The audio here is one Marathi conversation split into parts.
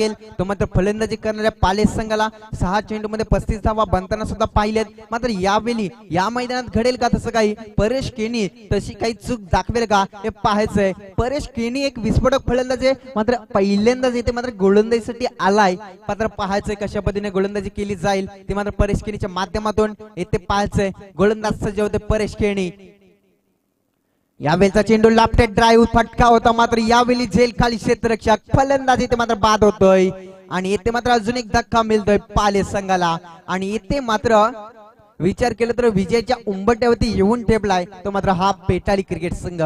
लागेल. तो मात्र फलंदाजी करणाऱ्या पालेस संघाला सहा चेंडू मध्ये पस्तीस धावा बनताना सुद्धा पाहिलेत. मात्र यावेळी या मैदानात घडेल का तसं काही? परेश केणी तशी काही चूक दाखवेल का? हे पाहायचंय. परेश केणी एक विस्फोटक फलंदाज आहे. मात्र पहिल्यांदाच येते मात्र गोलंदाजीसाठी आलाय. मात्र पाहायचंय कशा पद्धतीने गोलंदाजी केली जाईल. ते मात्र परेश केणीच्या माध्यमातून येथे पाहायचंय. गोलंदाज सज्ज होते परेश केणी. यावेळचा चेंडू लापटे ड्राईव्ह फटका होता मात्र यावेळी झेल खाली क्षेत्ररक्षक फलंदाज इथे मात्र बाद होतोय. आणि येथे मात्र अजून एक धक्का मिळतोय पाले संघाला. आणि येथे मात्र विचार केला तर विजयच्या उंबट्यावरती येऊन ठेपलाय. तो मात्र हा पेटाली क्रिकेट संघ.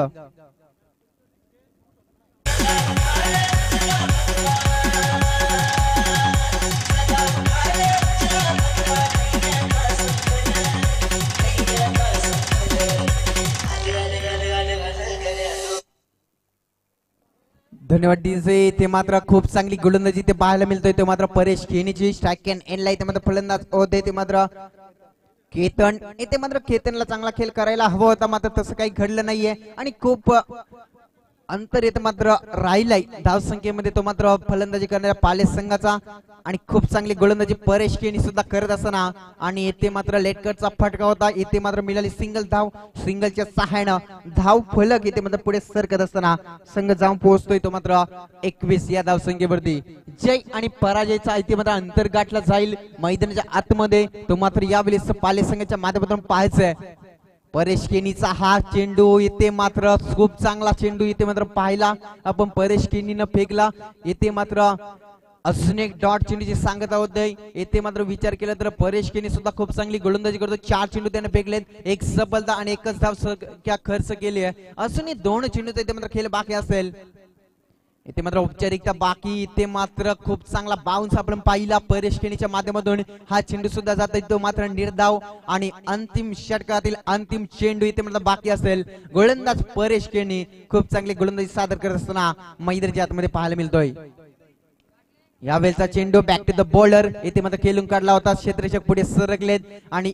धन्यवाद डीजे ते मात्र खूप चांगली गोलंदाजी ते पाहायला मिळतोय. ते मात्र परेश खेणीची स्ट्राईक अँड एन इथे मात्र फलंदाज होते. ते मात्र केतन इथे मात्र केतनला चांगला खेळ करायला हवा होता. मात्र तसं काही घडलं नाहीये. आणि खूप अंतर येतं मात्र राहिलाय. धाव संख्येमध्ये तो मात्र फलंदाजी करणाऱ्या पालेस संघाचा आणि खूप चांगली गोलंदाजी परेश केनी सुद्धा करत असताना आणि येथे मात्र लेटकरचा फटका होता. येथे मात्र मिळाली सिंगल धाव. सिंगलच्या सहाय्यानं धाव फलक येथे मात्र पुढे सरकत असताना संघ जाऊन पोहोचतोय. तो मात्र एकवीस या धाव संख्येवरती. जय आणि पराजयचा इथे मात्र अंतर गाठला जाईल. मैदानाच्या आतमध्ये तो मात्र यावेळी पाले संघाच्या माध्यमातून पाहायचंय. परेश केनीचा हा चेंडू इथे मात्र खूप चांगला चेंडू इथे मात्र पाहिला. आपण परेश केनीनं फेकला. येथे मात्र अजून एक डॉट चेंडूची सांगत आहोत येथे मात्र विचार केला तर परेश केनी सुद्धा खूप चांगली गोलंदाजी करतो. चार चेंडू त्याने फेकलेत. एक सफलता आणि एकच धाव खर्च केली आहे. अजूनही दोन चेंडूचा इथे मात्र खेळ बाकी असेल. इथे मात्र औपचारिकता बाकी इथे मात्र खूप चांगला बाउन्स आपण पाहिला परेश केणीच्या माध्यमातून. हा चेंडू सुद्धा जात तो मात्र निर्धाव आणि अंतिम षटकातील अंतिम चेंडू इथे मात्र बाकी असेल. गोलंदाज परेश खेणी खूप चांगली गोलंदाजी सादर करत असताना मैदानाच्या आतमध्ये पाहायला मिळतोय. यावेळेचा चेंडू बॅक टू द बॉलर इथे मात्र खेळून काढला होता. क्षेत्ररक्षक पुढे सरकलेत आणि